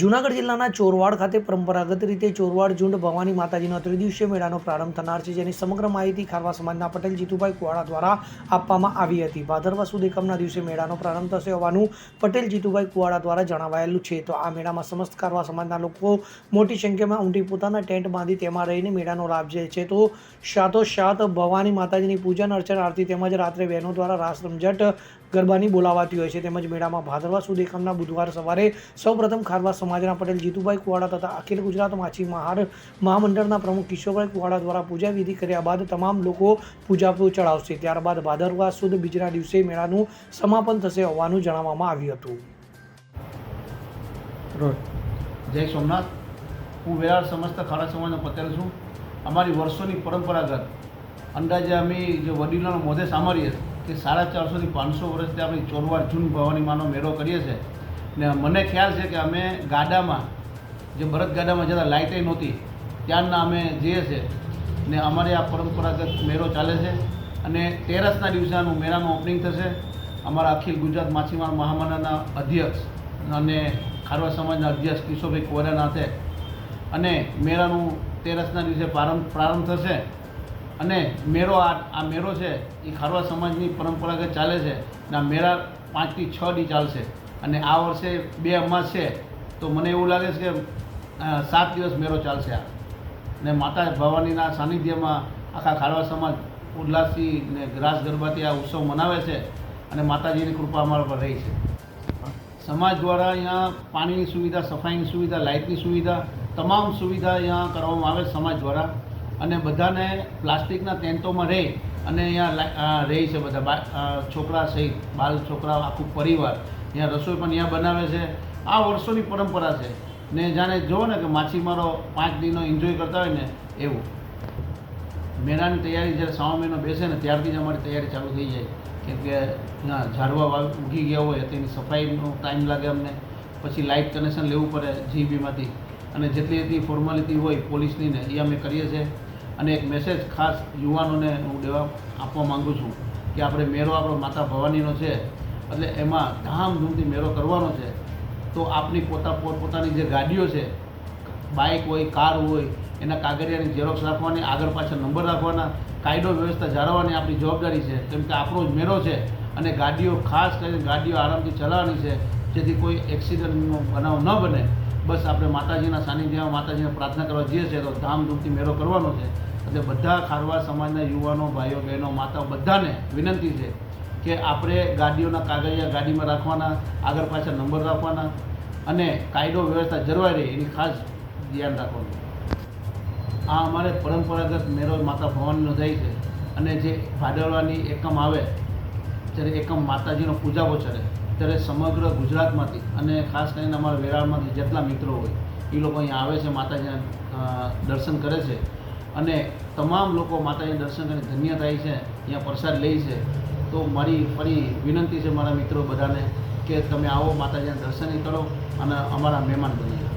જૂનાગઢ જિલ્લાના ચોરવાડ ખાતે પરંપરાગત રીતે ચોરવાડ ઝુંડ ભવાની માતાજીનો ત્રિદિવસીય મેળાનો પ્રારંભ થનાર છે, જેની સમગ્ર માહિતી ખારવા સમાજના પટેલ જીતુભાઈ કુવાડા દ્વારા આપવામાં આવી હતી. ભાદરવા સુદ એકમના દિવસે મેળાનો પ્રારંભ થશે હોવાનું પટેલ જીતુભાઈ કુવાડા દ્વારા જણાવાયેલું છે. તો આ મેળામાં સમસ્ત ખારવા સમાજના લોકો મોટી સંખ્યામાં ઉમટી પોતાના ટેન્ટ બાંધી તેમાં રહીને મેળાનો લાભ લે છે. તો સાત ભવાની માતાજીની પૂજન, અર્ચન, આરતી તેમજ રાત્રે બહેનો દ્વારા રાસ, રમઝટ ગરબાની બોલાવાતી હોય છે. તેમજ મેળામાં ભાદરવા સુદ એકમના બુધવાર સવારે સૌપ્રથમ ખારવા સમાજના પટેલ જીતુભાઈ કુવાડા તથા અખિલ ગુજરાત માછી મહાર મહામંડળના પ્રમુખ કિશોરભાઈ કુવાડા દ્વારા પૂજા વિધિ કર્યા બાદ તમામ લોકો પૂજાપુ ચડાવશે. ત્યારબાદ ભાદરવા સુદ બીજના દિવસે મેળાનું સમાપન થશે હોવાનું જણાવવામાં આવ્યું હતું. જય સોમનાથ. હું વેરાળ સમસ્ત ખાડા સમાજનો પટેલ છું. અમારી વર્ષોની પરંપરાગત અંદાજે અમે જે વડીલોના મોઢે સાંભળીએ કે સાડા ચારસોથી પાંચસો વર્ષથી આપણે ચોરવાડ જૂન ભવાની માનો મેળો કરીએ છીએ. ને મને ખ્યાલ છે કે અમે ગાડામાં, જે ભરત ગાડામાં જતાં લાઇટે નહોતી ત્યારના અમે જઈએ છીએ. ને અમારે આ પરંપરાગત મેળો ચાલે છે. અને તેરસના દિવસે આનું મેળાનું ઓપનિંગ થશે. અમારા અખિલ ગુજરાત માછીમાર મહામંડળના અધ્યક્ષ અને ખારવા સમાજના અધ્યક્ષ કિશોરભાઈ કોરાના છે અને મેળાનું તેરસના દિવસે પ્રારંભ પ્રારંભ થશે. અને મેળો આ આ મેળો છે, એ ખારવા સમાજની પરંપરાગત ચાલે છે અને આ મેળા પાંચથી છ દી ચાલશે. અને આ વર્ષે બે અમાસ છે, તો મને એવું લાગે છે કે સાત દિવસ મેળો ચાલશે આ. ને માતા ભવાનીના સાનિધ્યમાં આખા ખારવા સમાજ ઉલ્લાસથી ને ગ્રાસ ગરબાથી આ ઉત્સવ મનાવે છે અને માતાજીની કૃપા અમારા પર રહી છે. સમાજ દ્વારા અહીંયા પાણીની સુવિધા, સફાઈની સુવિધા, લાઇટની સુવિધા, તમામ સુવિધા અહીંયા કરવામાં આવે સમાજ દ્વારા. અને બધાને પ્લાસ્ટિકના ટેન્ટોમાં રહે અને અહીંયા રહે છે બધા છોકરા સહિત, બાલ છોકરા, આખું પરિવાર અહીંયા રસોઈ પણ અહીંયા બનાવે છે. આ વર્ષોની પરંપરા છે. ને જાણે જુઓ ને કે માછીમારો પાંચ દિનો એન્જોય કરતા હોય ને એવું. મેળાની તૈયારી જ્યારે શ્રાવણ મહિનો બેસે ને ત્યારથી જ અમારી તૈયારી ચાલુ થઈ જાય. કેમ કે ના, ઝાડવા વાવ ઉગી ગયા હોય તેની સફાઈનો ટાઈમ લાગે અમને. પછી લાઇટ કનેક્શન લેવું પડે જીબીમાંથી અને જેટલી એટલી ફોર્માલિટી હોય પોલીસની ને, એ અમે કરીએ છીએ. અને એક મેસેજ ખાસ યુવાનોને હું દેવા આપવા માગું છું કે આપણે મેળો આપણો માતા ભવાનીનો છે, એટલે એમાં ધામધૂમથી મેળો કરવાનો છે. તો આપણી પોતા પોતપોતાની જે ગાડીઓ છે બાઇક હોય, કાર હોય, એના કાગળિયાની ઝેરોક્ષ રાખવાની, આગળ પાછળ નંબર રાખવાના, કાયદો વ્યવસ્થા જાળવવાની આપણી જવાબદારી છે. કેમ કે આપણો જ મેળો છે અને ગાડીઓ ખાસ કરીને ગાડીઓ આરામથી ચલાવવાની છે, જેથી કોઈ એક્સિડન્ટનો બનાવ ન બને. બસ આપણે માતાજીના સાનિધ્યમાં માતાજીને પ્રાર્થના કરવા જઈએ છીએ તો ધામધૂમથી મેળો કરવાનો છે. એટલે બધા ખારવા સમાજના યુવાનો, ભાઈઓ, બહેનો, માતાઓ બધાને વિનંતી છે કે આપણે ગાડીઓના કાગળિયા ગાડીમાં રાખવાના, આગળ પાછળ નંબર રાખવાના અને કાયદો વ્યવસ્થા જળવાઈ રહે એની ખાસ ધ્યાન રાખવાનું. આ અમારે પરંપરાગત મેળો માતા ભવાનીનો જાય છે અને જે ભાદરવાની એકમ આવે ત્યારે એકમ માતાજીનો પૂજાવો ચડે ત્યારે સમગ્ર ગુજરાતમાંથી અને ખાસ કરીને અમારા વેરાળમાંથી જેટલા મિત્રો હોય એ લોકો અહીંયા આવે છે માતાજીના દર્શન કરે છે. અને તમામ લોકો માતાજીના દર્શન કરીને ધન્ય થાય છે અહીંયા પ્રસાદ લે છે. તો મારી ફરી વિનંતી છે મારા મિત્રો બધાને કે તમે આવો માતાજીના દર્શન કરો અને અમારા મહેમાન બની જાઓ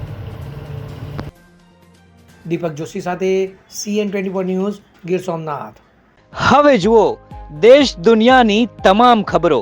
દીપક જોશી સાથે C N twenty four news Gir Somnath. હવે જુઓ દેશ દુનિયાની તમામ ખબરો.